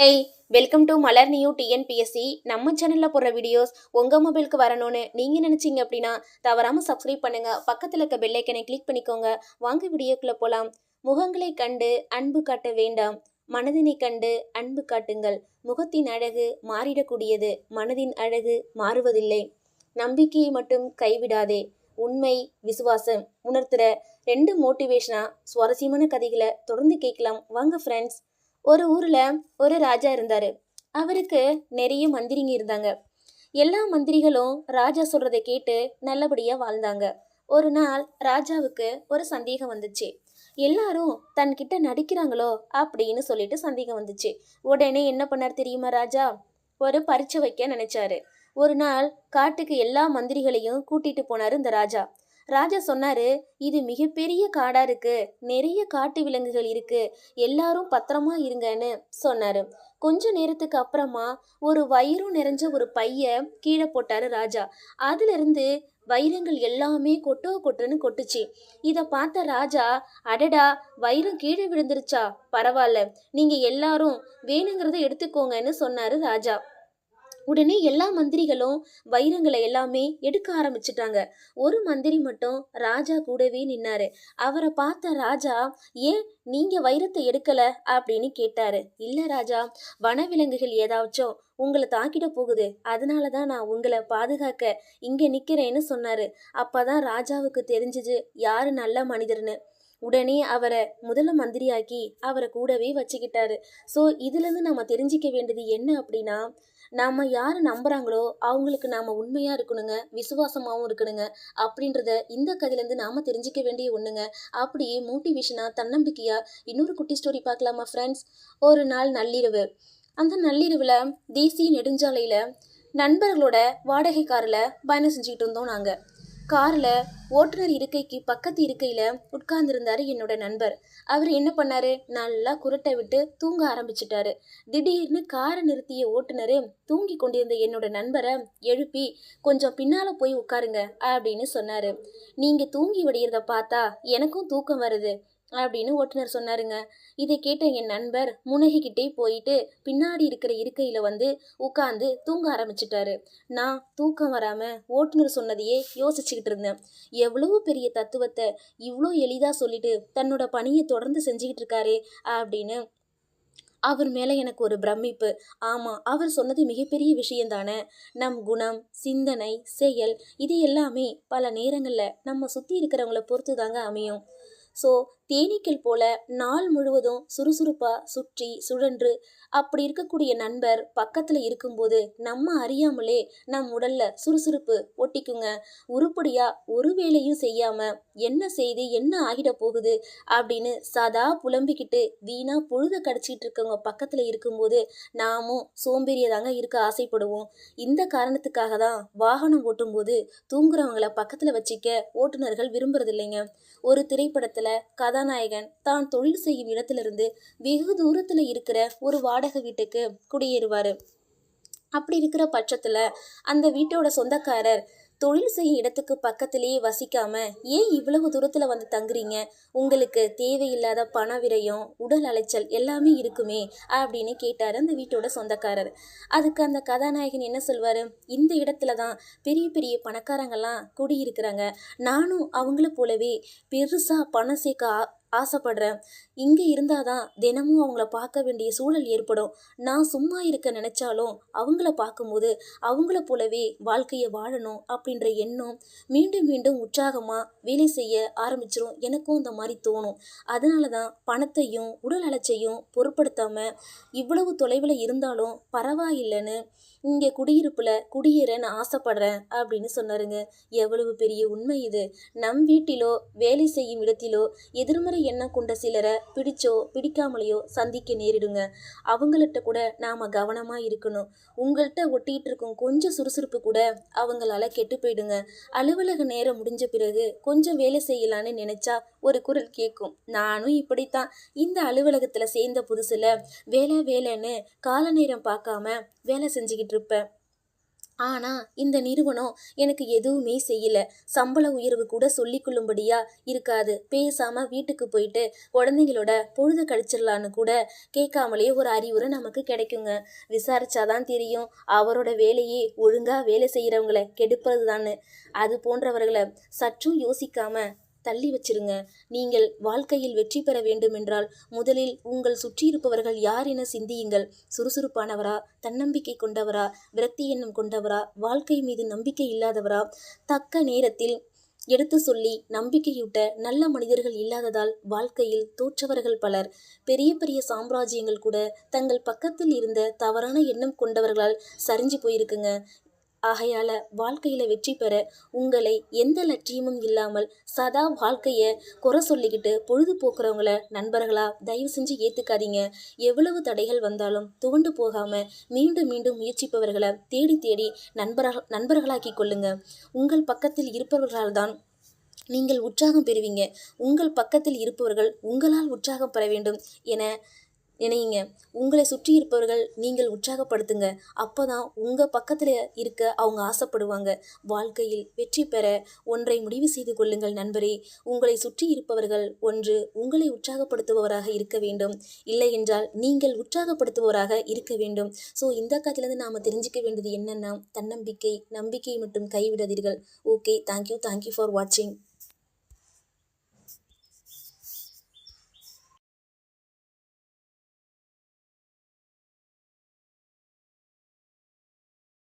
Hey welcome to Malar new TNPSC நம்ம சேனலில் போடுற வீடியோஸ் உங்கள் மொபைலுக்கு வரணும்னு நீங்கள் நினச்சிங்க அப்படின்னா தவறாமல் சப்ஸ்கிரைப் பண்ணுங்கள் பக்கத்தில் இருக்க பெல்லைக்கனை கிளிக் பண்ணிக்கோங்க. வாங்க வீடியோக்குள்ளே போகலாம் முகங்களை கண்டு அன்பு காட்ட வேண்டாம். மனதினை கண்டு அன்பு காட்டுங்கள். முகத்தின் அழகு மாறிடக்கூடியது. மனதின் அழகு மாறுவதில்லை. நம்பிக்கையை மட்டும் கைவிடாதே. உண்மை விசுவாசம். உணர்த்துற ரெண்டு மோட்டிவேஷனாக சுவாரஸ்யமான கதைகளை தொடர்ந்து கேட்கலாம். வாங்க ஃப்ரெண்ட்ஸ் ஒரு ஊரில் ஒரு ராஜா இருந்தார். அவருக்கு நிறைய மந்திரிங்க இருந்தாங்க. எல்லா மந்திரிகளும் ராஜா சொல்கிறத கேட்டு நல்லபடியாக வாழ்ந்தாங்க. ஒரு நாள் ராஜாவுக்கு ஒரு சந்தேகம் வந்துச்சு. எல்லாரும் தன்கிட்ட நடிக்கிறாங்களோ அப்படின்னு சொல்லிட்டு சந்தேகம் வந்துச்சு. உடனே என்ன பண்ணார் தெரியுமா ராஜா? ஒரு பரீட்சை வைக்க நினைச்சாரு. ஒரு நாள் காட்டுக்கு எல்லா மந்திரிகளையும் கூட்டிட்டு போனார் இந்த ராஜா. ராஜா சொன்னாரு இது மிகப்பெரிய காடா இருக்கு நிறைய காட்டு விலங்குகள் இருக்கு எல்லாரும் பத்திரமா இருங்கன்னு சொன்னாரு. கொஞ்ச நேரத்துக்கு அப்புறமா ஒரு வயிறும் நிறைஞ்ச ஒரு பைய கீழே போட்டாரு ராஜா. அதுல இருந்து வைரங்கள் எல்லாமே கொட்டோ கொட்டுன்னு கொட்டுச்சு. இதை பார்த்த ராஜா அடடா வைரம் கீழே விழுந்துருச்சா பரவாயில்ல நீங்க எல்லாரும் வேணுங்கிறத எடுத்துக்கோங்கன்னு சொன்னாரு ராஜா. உடனே எல்லா மந்திரிகளும் வைரங்களை எல்லாமே எடுக்க ஆரம்பிச்சிட்டாங்க. ஒரு மந்திரி மட்டும் ராஜா கூடவே நின்னாரு. அவரை பார்த்த ராஜா ஏன் நீங்க வைரத்தை எடுக்கல? அப்படின்னு கேட்டாரு. இல்ல ராஜா வனவிலங்குகள் ஏதாச்சும் உங்களை தாக்கிட போகுது. அதனால தான் நான் உங்களை பாதுகாக்க இங்கே நிற்கிறேன்னு சொன்னார். சொன்னாரு அப்பதான் ராஜாவுக்கு தெரிஞ்சது யாரு நல்ல மனிதர்னு. உடனே அவரை முதல மந்திரியாக்கி அவரை கூடவே வச்சுக்கிட்டாரு. ஸோ இதுலேருந்து நம்ம தெரிஞ்சிக்க வேண்டியது என்ன அப்படின்னா நாம் யாரை நம்புகிறாங்களோ அவங்களுக்கு நாம் உண்மையாக இருக்கணுங்க விசுவாசமாகவும் இருக்கணுங்க அப்படின்றத இந்த கதையிலேருந்து நாம் தெரிஞ்சிக்க வேண்டிய ஒன்றுங்க அப்படியே மோட்டிவேஷனாக தன்னம்பிக்கையாக இன்னொரு குட்டி ஸ்டோரி பார்க்கலாமா ஃப்ரெண்ட்ஸ் ஒரு நாள் நள்ளிரவு. அந்த நள்ளிரவில் தேசிய நெடுஞ்சாலையில் நண்பர்களோட வாடகை காரில் பயணம் செஞ்சுக்கிட்டு இருந்தோம் நாங்கள் காரில் ஓட்டுநர் இருக்கைக்கு பக்கத்து இருக்கையில் உட்கார்ந்துருந்தார் என்னோட நண்பர். அவர் என்ன பண்ணாரு? நல்லா குரட்டை விட்டு தூங்க ஆரம்பிச்சிட்டாரு. திடீர்னு காரை நிறுத்திய ஓட்டுநர் தூங்கி கொண்டிருந்த என்னோட நண்பரை எழுப்பி கொஞ்சம் பின்னால் போய் உட்காருங்க அப்படின்னு சொன்னார். நீங்கள் தூங்கி விடுகிறத பார்த்தா எனக்கும் தூக்கம் வருது. அப்படின்னு ஓட்டுநர் சொன்னாருங்க. இதை கேட்ட என் நண்பர் முனகிக்கிட்டே போயிட்டு பின்னாடி இருக்கிற இருக்கையில் வந்து உட்காந்து தூங்க ஆரம்பிச்சிட்டாரு. நான் தூக்கம் வராமல் ஓட்டுநர் சொன்னதையே யோசிச்சுக்கிட்டு இருந்தேன். எவ்வளவு பெரிய தத்துவத்தை இவ்வளோ எளிதாக சொல்லிட்டு தன்னோட பணியை தொடர்ந்து செஞ்சுக்கிட்டு இருக்காரே அப்படின்னு அவர் மேலே எனக்கு ஒரு பிரமிப்பு. ஆமாம் அவர் சொன்னது மிகப்பெரிய விஷயந்தானே நம் குணம் சிந்தனை செயல் இது எல்லாமே பல நேரங்களில் நம்ம சுற்றி இருக்கிறவங்கள பொறுத்து தாங்க அமையும். ஸோ தேனீக்கள் போல நாள் முழுவதும் சுறுசுறுப்பாக சுற்றி சுழன்று அப்படி இருக்கக்கூடிய நண்பர் பக்கத்தில் இருக்கும்போது நம்ம அறியாமலே நம் உடலில் சுறுசுறுப்பு ஒட்டிக்குங்க. உருப்படியாக ஒரு வேலையும் செய்யாமல் என்ன செய்து என்ன ஆகிட போகுது அப்படின்னு சதா புலம்பிக்கிட்டு வீணாக பொழுத கடிச்சிக்கிட்டு இருக்கவங்க பக்கத்தில் இருக்கும்போது நாமும் சோம்பேறியதாங்க இருக்க ஆசைப்படுவோம். இந்த காரணத்துக்காக தான் வாகனம் ஓட்டும்போது தூங்குறவங்களை பக்கத்தில் வச்சிக்க ஓட்டுநர்கள் விரும்புறதில்லைங்க. ஒரு திரைப்படத்தை திரைப்படத்தில் கதாநாயகன் தான் தொழில் செய்யும் இடத்திலிருந்து வெகு தூரத்தில் இருக்கிற ஒரு வாடகை வீட்டுக்கு குடியேறுவார். அப்படி இருக்கிற பட்சத்தில் அந்த வீட்டோட சொந்தக்காரர் தொழில் செய்யும் இடத்துக்கு பக்கத்திலேயே வசிக்காம ஏன் இவ்வளவு தூரத்தில் வந்து தங்குறீங்க? உங்களுக்கு தேவையில்லாத பண விரயம் உடல் அலைச்சல் எல்லாமே இருக்குமே அப்படின்னு கேட்டார் அந்த வீட்டோட சொந்தக்காரர். அதுக்கு அந்த கதாநாயகன் என்ன சொல்வார்? இந்த இடத்துல தான் பெரிய பெரிய பணக்காரங்கள்லாம் குடியிருக்கிறாங்க. நானும் அவங்கள போலவே பெருசாக பணம் சேர்க்க ஆசைப்படுறேன். இங்கே இருந்தால் தான் தினமும் அவங்கள பார்க்க வேண்டிய சூழல் ஏற்படும். நான் சும்மா இருக்க நினச்சாலும் அவங்கள பார்க்கும்போது அவங்கள போலவே வாழ்க்கையை வாழணும் அப்படின்ற எண்ணம் மீண்டும் மீண்டும் உற்சாகமாக வேலை செய்ய ஆரம்பிச்சிரும். எனக்கும் இந்த மாதிரி தோணும். அதனால தான் பணத்தையும் உடல் அலைச்சையும் பொருட்படுத்தாமல் இவ்வளவு தொலைவில் இருந்தாலும் பரவாயில்லைன்னு இங்கே குடியிருப்பில் குடியேற நான் ஆசைப்படுறேன் அப்படின்னு சொன்னாருங்க. எவ்வளவு பெரிய உண்மை இது. நம் வீட்டிலோ வேலை செய்யும் இடத்திலோ எதிர்மறை எண்ணம் கொண்ட சிலரை பிடிச்சோ பிடிக்காமலையோ சந்திக்க நேரிடுங்க. அவங்கள்ட்ட கூட நாம் கவனமாக இருக்கணும். உங்கள்கிட்ட ஒட்டிகிட்டு இருக்கும் கொஞ்சம் சுறுசுறுப்பு கூட அவங்களால கெட்டு போயிடுங்க. அலுவலக நேரம் முடிஞ்ச பிறகு கொஞ்சம் வேலை செய்யலான்னு நினச்சா ஒரு குரல் கேட்கும். நானும் இப்படித்தான். இந்த அலுவலகத்தில் சேர்ந்த புதுசில் வேலை வேலைன்னு கால நேரம் பார்க்காம வேலை செஞ்சுக்கிட்டு இருப்பேன். ஆனால் இந்த நிறுவனம் எனக்கு எதுவுமே செய்யலை. சம்பள உயர்வு கூட சொல்லிக்கொள்ளும்படியா இருக்காது. பேசாமல் வீட்டுக்கு போயிட்டு குழந்தைங்களோட பொழுது கழிச்சிடலான்னு கூட கேட்காமலே ஒரு அறிவுரை நமக்கு கிடைக்குங்க. விசாரிச்சாதான் தெரியும். அவரோட வேலையே ஒழுங்காக வேலை செய்கிறவங்கள கெடுப்பது தான்னு அது போன்றவர்களை சற்றும் யோசிக்காம தள்ளி வச்சிருங்க. நீங்கள் வாழ்க்கையில் வெற்றி பெற வேண்டுமென்றால் முதலில் உங்கள் சுற்றியிருப்பவர்கள் யார் என சிந்தியுங்கள். சுறுசுறுப்பானவரா? தன்னம்பிக்கை கொண்டவரா? விரக்தி எண்ணம் கொண்டவரா? வாழ்க்கை மீது நம்பிக்கை இல்லாதவரா? தக்க நேரத்தில் எடுத்து சொல்லி நம்பிக்கையூட்ட நல்ல மனிதர்கள் இல்லாததால் வாழ்க்கையில் தோற்றவர்கள் பலர். பெரிய பெரிய சாம்ராஜ்யங்கள் கூட தங்கள் பக்கத்தில் இருந்த தவறான எண்ணம் கொண்டவர்களால் சரிஞ்சு போயிருக்குங்க. ஆகையால வாழ்க்கையில வெற்றி பெற உங்களை எந்த லட்சியமும் இல்லாமல் சதா வாழ்க்கைய குறை சொல்லிக்கிட்டு பொழுது போக்குறவங்கள நண்பர்களா தயவு செஞ்சு ஏத்துக்காதீங்க. எவ்வளவு தடைகள் வந்தாலும் துவண்டு போகாம மீண்டும் மீண்டும் முயற்சிப்பவர்களை தேடி தேடி நண்பர்கள் நண்பர்களாக்கி கொள்ளுங்க. உங்கள் பக்கத்தில் இருப்பவர்களால் தான் நீங்கள் உற்சாகம் பெறுவீங்க. உங்கள் பக்கத்தில் இருப்பவர்கள் உங்களால் உற்சாகம் பெற வேண்டும் என நினையுங்க உங்களை சுற்றி இருப்பவர்கள் நீங்கள் உற்சாகப்படுத்துங்க. அப்போ தான் உங்கள் பக்கத்தில் இருக்க அவங்க ஆசைப்படுவாங்க. வாழ்க்கையில் வெற்றி பெற ஒன்றை முடிவு செய்து கொள்ளுங்கள் நண்பரே. உங்களை சுற்றி இருப்பவர்கள் ஒன்று உங்களை உற்சாகப்படுத்துபவராக இருக்க வேண்டும். இல்லை என்றால் நீங்கள் உற்சாகப்படுத்துபவராக இருக்க வேண்டும். ஸோ இந்த காலத்திலேருந்து நாம் தெரிஞ்சுக்க வேண்டியது என்னென்னா தன்னம்பிக்கை நம்பிக்கை மட்டும் கைவிடாதீர்கள். Okay thank you thank you for வாட்சிங்